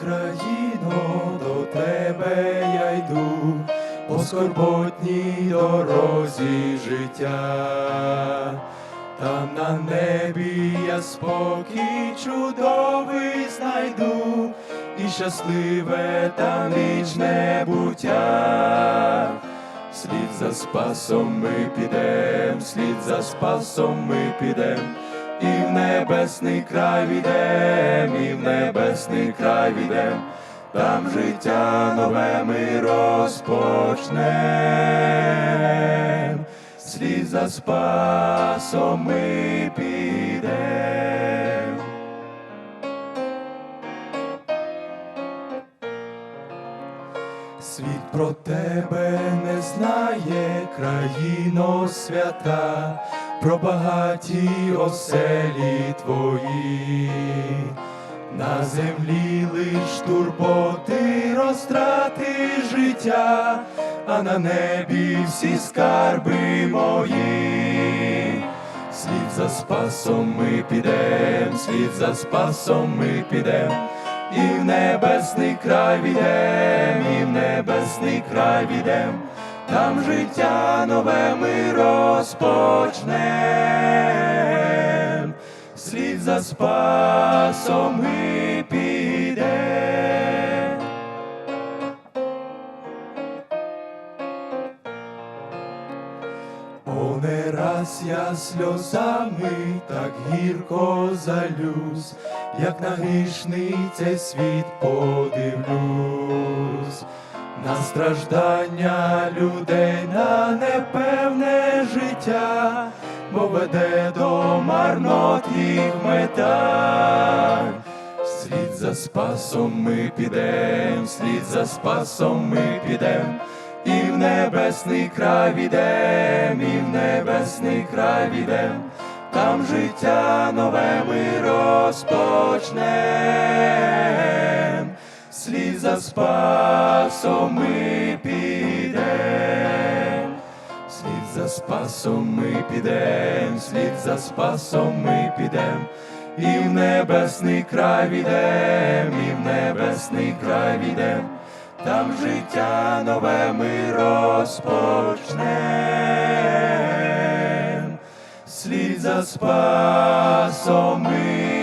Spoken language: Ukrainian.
країно, до тебе я йду, по скорботній дорозі життя. Там на небі я спокій чудовий знайду, і щасливе та вічне буття. Слід за спасом ми підем, слід за спасом ми підем, небесний край відем, і в небесний край відем, там життя нове ми розпочнем, слід за спасом ми підем. Світ про тебе не знає, країно свята, про багаті оселі твої, на землі лиш турботи, розтрати життя, а на небі всі скарби мої. Слід за спасом ми підем, слід за спасом ми підем, і в небесний край відем, і в небесний край відем, там життя нове ми розпочнем, слід за спасом ми підем. О, не раз я сльозами так гірко залюсь, як на грішний цей світ подивлюсь, на страждання людей, на непевне життя, бо веде до марнот їх мета. Слід за спасом ми підем, слід за спасом ми підем, і в небесний край відем, і в небесний край відем, там життя нове ми розпочнем, за спасом ми підем, слід за спасом ми підем, слід за спасом ми підем. І в небесний край відем, і в небесний край відем, там життя нове ми розпочнем, слід за спасом ми